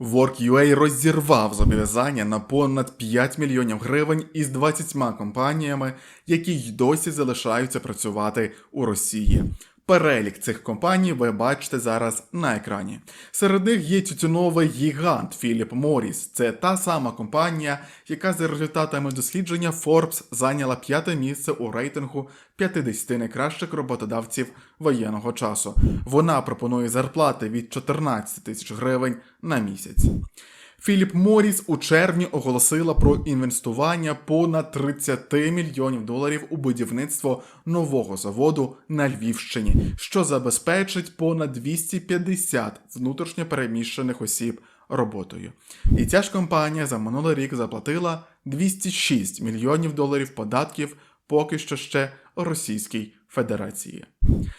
Work.ua розірвав зобов'язання на понад 5 мільйонів гривень із 20 компаніями, які й досі залишаються працювати у Росії. Перелік цих компаній ви бачите зараз на екрані. Серед них є тютюновий гігант Філіп Моріс. Це та сама компанія, яка за результатами дослідження Forbes зайняла п'яте місце у рейтингу 50 найкращих роботодавців воєнного часу. Вона пропонує зарплати від 14 тисяч гривень на місяць. Філіп Моріс у червні оголосила про інвестування понад 30 мільйонів доларів у будівництво нового заводу на Львівщині, що забезпечить понад 250 внутрішньо переміщених осіб роботою. І ця ж компанія за минулий рік заплатила 206 мільйонів доларів податків поки що ще Російській Федерації.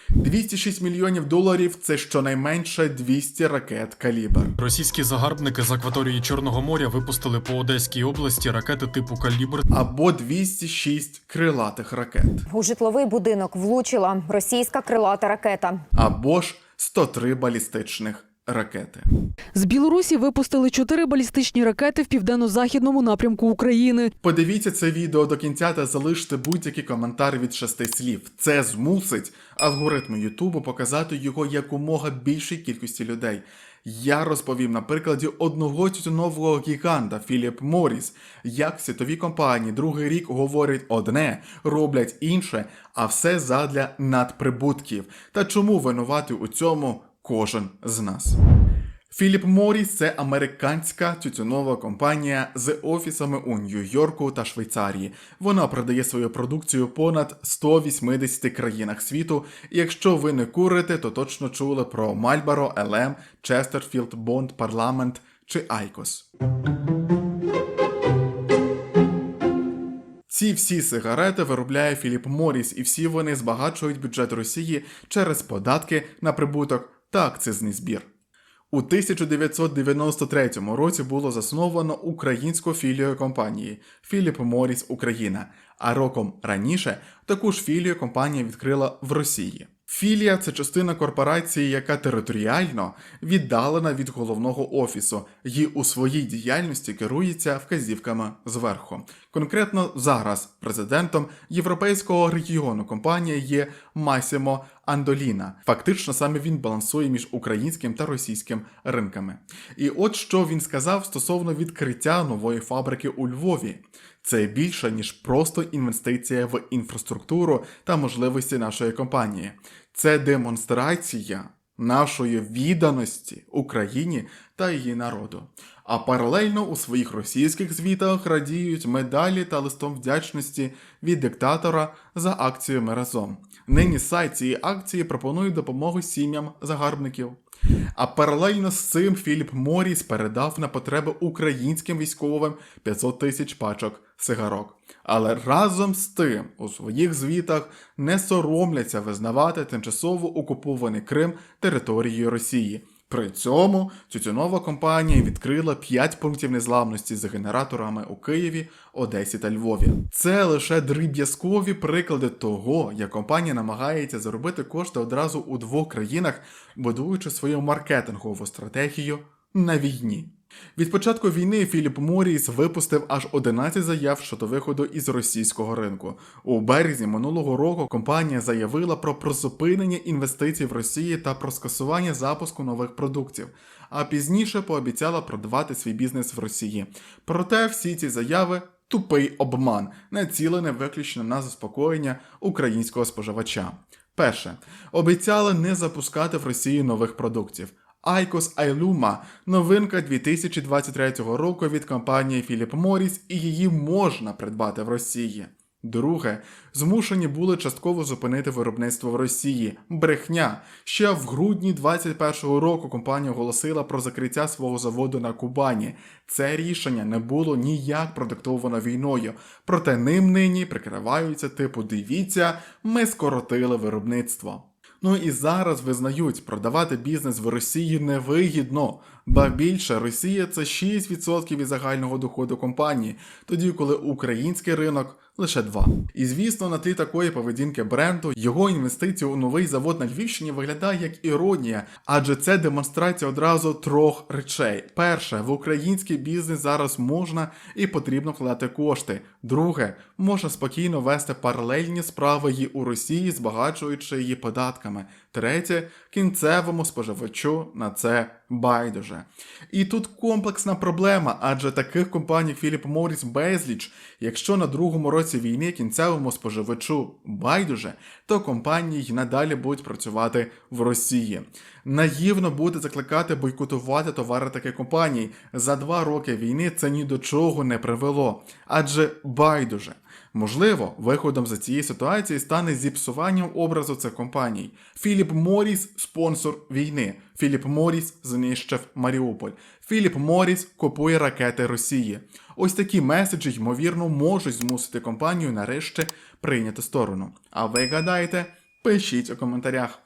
206 мільйонів доларів це щонайменше 200 ракет калібр. Російські загарбники з акваторії Чорного моря випустили по Одеській області ракети типу калібр або 206 крилатих ракет, У житловий будинок влучила російська крилата ракета. або ж 103 балістичних ракети. З Білорусі випустили чотири балістичні ракети в південно-західному напрямку України. Подивіться це відео до кінця та залиште будь-який коментар від шести слів. Це змусить алгоритми Ютубу показати його якомога більшій кількості людей. Я розповім на прикладі одного тютюнового гіганта Філіп Моріс, як світові компанії другий рік говорять одне, роблять інше, а все задля надприбутків. Та чому винувати у цьому кожен з нас? Філіп Моріс це американська тютюнова компанія з офісами у Нью-Йорку та Швейцарії. Вона продає свою продукцію понад 180 країнах світу. І якщо ви не курите, то точно чули про Marlboro, LM, Chesterfield, Bond, Parliament чи Айкос. Ці всі сигарети виробляє Філіп Моріс, і всі вони збагачують бюджет Росії через податки на прибуток та акцизний збір. У 1993 році було засновано українську філію компанії Філіп Моріс Україна, а роком раніше таку ж філію компанія відкрила в Росії. Філія це частина корпорації, яка територіально віддалена від головного офісу і у своїй діяльності керується вказівками зверху. Конкретно зараз президентом європейського регіону компанії є Масімо Андоліна. Фактично саме він балансує між українським та російським ринками. І от що він сказав стосовно відкриття нової фабрики у Львові. Це більше ніж просто інвестиція в інфраструктуру та можливості нашої компанії. Це демонстрація нашої відданості Україні та її народу. А паралельно у своїх російських звітах радіють медалі та листом вдячності від диктатора за акцію «Ми разом». Нині сайт цієї акції пропонує допомогу сім'ям загарбників. А паралельно з цим Філіп Моріс передав на потреби українським військовим 500 тисяч пачок сигарок. Але разом з тим у своїх звітах не соромляться визнавати тимчасово окупований Крим територією Росії. При цьому тютюнова компанія відкрила 5 пунктів незламності з генераторами у Києві, Одесі та Львові. Це лише дріб'язкові приклади того, як компанія намагається заробити кошти одразу у двох країнах, будуючи свою маркетингову стратегію на війні. Від початку війни Філіп Моріс випустив аж 11 заяв щодо виходу із російського ринку. У березні минулого року компанія заявила про призупинення інвестицій в Росії та про скасування запуску нових продуктів, а пізніше пообіцяла продавати свій бізнес в Росії. Проте всі ці заяви тупий обман, націлений виключно на заспокоєння українського споживача. Перше, обіцяли не запускати в Росії нових продуктів. Айкос Айлума новинка 2023 року від компанії Philip Morris і її можна придбати в Росії. Друге, змушені були частково зупинити виробництво в Росії. Брехня. Ще в грудні 2021 року компанія оголосила про закриття свого заводу на Кубані. Це рішення не було ніяк продиктовано війною, проте ним нині прикриваються типу дивіться, ми скоротили виробництво. Ну і зараз визнають, продавати бізнес в Росії невигідно, ба більше Росія це 6% від загального доходу компанії, тоді коли український ринок лише два. І звісно, на тлі такої поведінки бренду його інвестиції у новий завод на Львівщині виглядає як іронія, адже це демонстрація одразу трьох речей: перше, в український бізнес зараз можна і потрібно вкладати кошти. Друге, можна спокійно вести паралельні справи і у Росії, збагачуючи її податками. Третє, кінцевому споживачу на це байдуже. І тут комплексна проблема, адже таких компаній Philip Morris безліч. Якщо на другому році війни кінцевому споживачу байдуже, то компанії й надалі будуть працювати в Росії. Наївно буде закликати бойкотувати товари таких компаній. За два роки війни це ні до чого не привело, адже байдуже. Можливо, виходом за цієї ситуації стане зіпсуванням образу цих компаній. Філіп Моріс спонсор війни. Філіп Моріс знищив Маріуполь. Філіп Моріс купує ракети Росії. Ось такі меседжі, ймовірно, можуть змусити компанію нарешті прийняти сторону. А ви гадаєте? Пишіть у коментарях.